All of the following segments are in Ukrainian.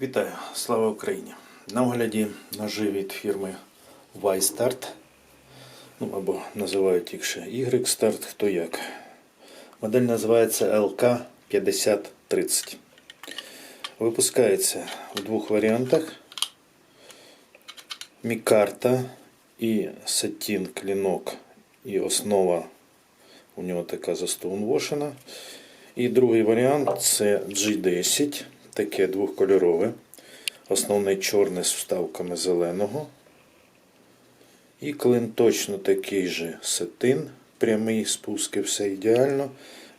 Вітаю, слава Україні! На огляді ножи від фірми Y-Start, ну або називають їх ще Y-Start, хто як. Модель називається LK5030. Випускається в двох варіантах. Мікарта і сатін клінок, і основа у нього така застоунвошена. І другий варіант це G10, таке двохкольорове. Основний чорний з вставками зеленого. І клин точно такий же сатин, прямий спуски, все ідеально.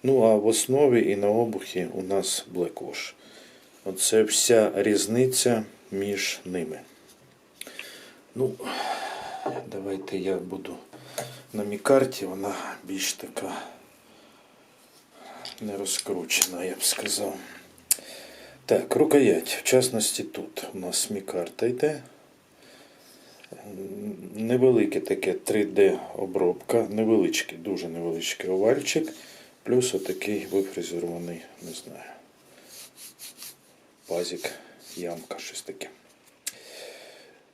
Ну а в основі і на обухі у нас Black Оце вся різниця між ними. Ну, давайте я буду на мікарті, вона більш така не розкручена, я б сказав. Так, рукоять. В частності тут у нас мікарта йде. Невелике таке 3D обробка, невеличкий, дуже невеличкий овальчик, плюс отакий вифрезерований, не знаю, пазик, ямка, щось таке.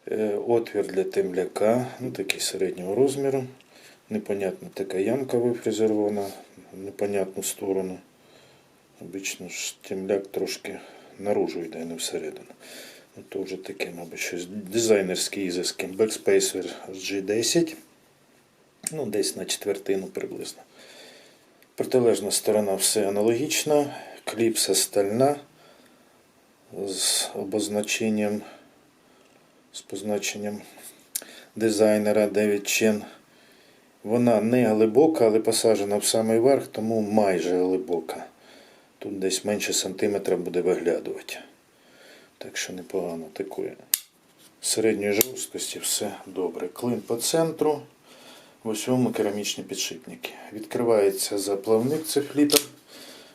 Е, Отвір для темляка, ну такий середнього розміру. Непонятна така ямка вифрезерована непонятну сторону. Обично ж темляк трошки наружу йде, не всередину. Ну, то вже таке, мабуть, щось дизайнерські ізиски. Backspacer G10. Ну, десь на четвертину приблизно. Протилежна сторона все аналогічно. Кліпса стальна з обозначенням, з позначенням дизайнера Девід Чен. Вона не глибока, але посаджена в самий верх, тому майже глибока. Тут десь менше сантиметра буде виглядувати. Так що непогано такої. Середньої жорсткості все добре. Клин по центру. В усьому керамічні підшипники. Відкривається заплавник, це фліпер.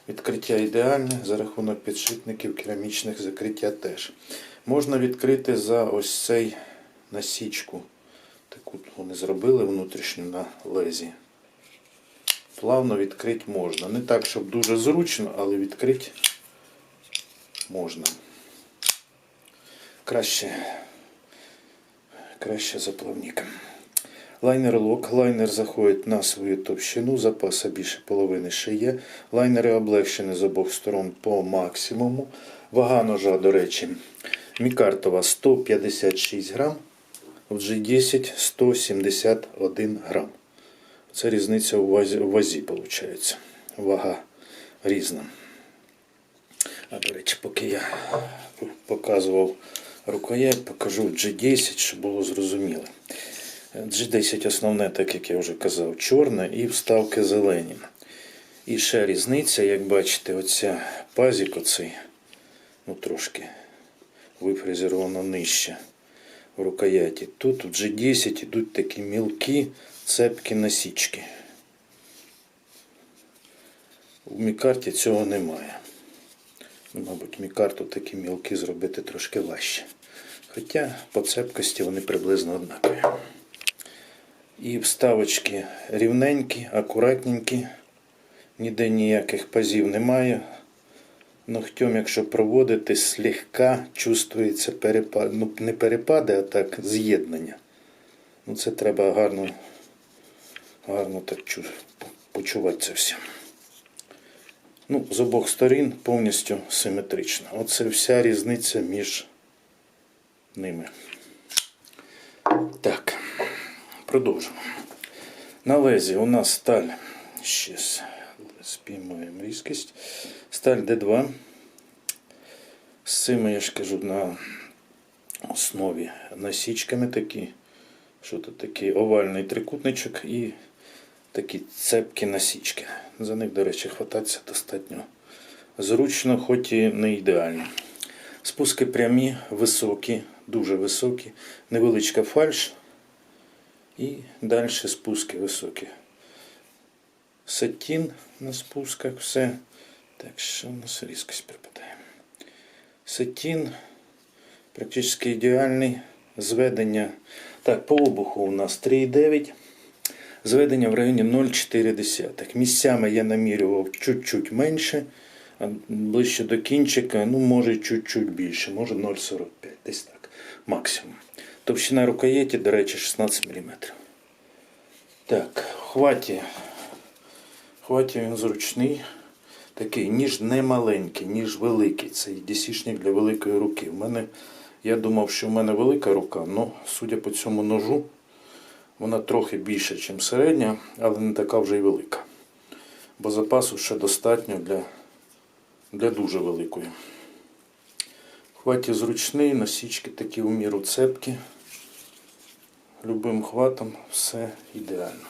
Відкриття ідеальне. За рахунок підшипників керамічних закриття теж. Можна відкрити за ось цей насічку. Таку вони зробили внутрішню на лезі. Плавно відкрити можна. Не так, щоб дуже зручно, але відкрити можна. Краще, краще за плавником. Лайнер лок. Лайнер заходить на свою товщину, запаса більше половини ще є. Лайнери облегшені з обох сторон по максимуму. Вага ножа, до речі, мікартова 156 грам, в G10 171 грам. Це різниця у вазі, у вазі виходить. Вага різна. А до речі, поки я показував рукоять, покажу G10, щоб було зрозуміло. G10 основне, так як я вже казав, чорне і вставки зелені. І ще різниця, як бачите, оця пазик оцей, ну трошки вифрезеровано нижче рукояті. Тут в G10 йдуть такі мілкі цепкі насічки. У мікарті цього немає. Ну, Мабуть, мікарту такі мілкі зробити трошки важче. Хоча по цепкості вони приблизно однакові. І вставочки рівненькі, акуратненькі, ніде ніяких пазів немає. Ногтем, якщо проводити, слегка чувствується перепад. Ну, не перепади, а так з'єднання. Ну, це треба гарно, гарно так чу- почувати це все. Ну, з обох сторін повністю симетрично. Оце вся різниця між ними. Так, продовжимо. На лезі у нас сталь. Щас спіймаємо різкість. Сталь D2. З цими, я ж кажу, на основі насічками такі. Що тут такий овальний трикутничок і такі цепкі насічки. За них, до речі, хвататися достатньо зручно, хоч і не ідеально. Спуски прямі, високі, дуже високі, невеличка фальш. І далі спуски високі. Сатін на спусках, все. Так, що у нас різкость припадає. Сатін практично ідеальний. Зведення. Так, по обуху у нас 3,9. Зведення в районі 0,4. Місцями я намірював чуть-чуть менше, А ближче до кінчика, ну, може чуть-чуть більше, може 0,45, десь так, максимум. Товщина рукоєті, до речі, 16 мм. Так, хваті. Хваті він зручний. Такий ніж не маленький, ніж великий. Це дісішник для великої руки. В мене, я думав, що в мене велика рука, але судя по цьому ножу, вона трохи більша, ніж середня, але не така вже й велика. Бо запасу ще достатньо для, для дуже великої. Хваті зручний, насічки такі у міру цепкі. Любим хватом все ідеально.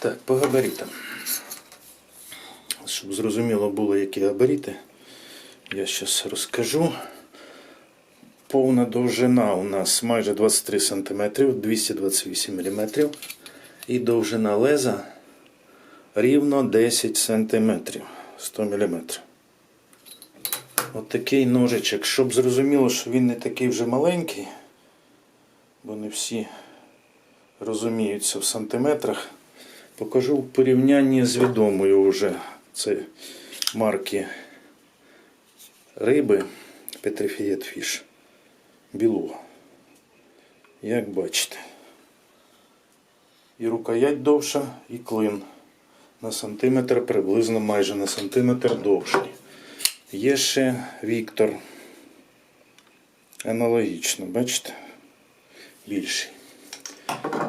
Так, по габаритам. Щоб зрозуміло було, які габарити, я зараз розкажу. Повна довжина у нас майже 23 см, 228 мм. І довжина леза рівно 10 см, 100 мм. От такий ножичок. Щоб зрозуміло, що він не такий вже маленький, бо не всі розуміються в сантиметрах. Покажу в порівнянні з відомою вже це марки риби Petrified Fish білуга. Як бачите. І рукоять довша, і клин на сантиметр, приблизно майже на сантиметр довший. Є ще Віктор. Аналогічно, бачите? Більший.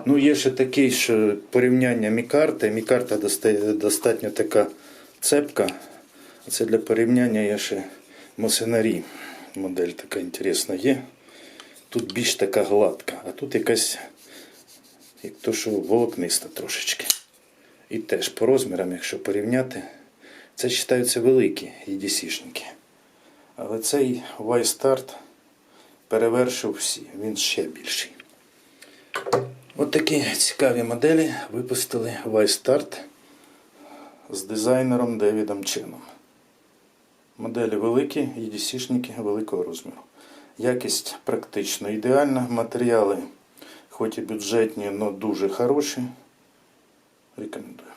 Ну, є ще такий, що порівняння мікарти. Мікарта достатньо така цепка. Це для порівняння є ще Мосинарі. Модель така інтересна є. Тут більш така гладка, а тут якась, як то, що волокниста трошечки. І теж по розмірам, якщо порівняти, це вважаються великі EDC-шники. Але цей Y-Start перевершив всі, він ще більший. От такі цікаві моделі випустили Y-Start з дизайнером Девідом Чином. Моделі великі, EDC-шники великого розміру. Якість практично ідеальна. Матеріали, хоч і бюджетні, але дуже хороші. Рекомендую.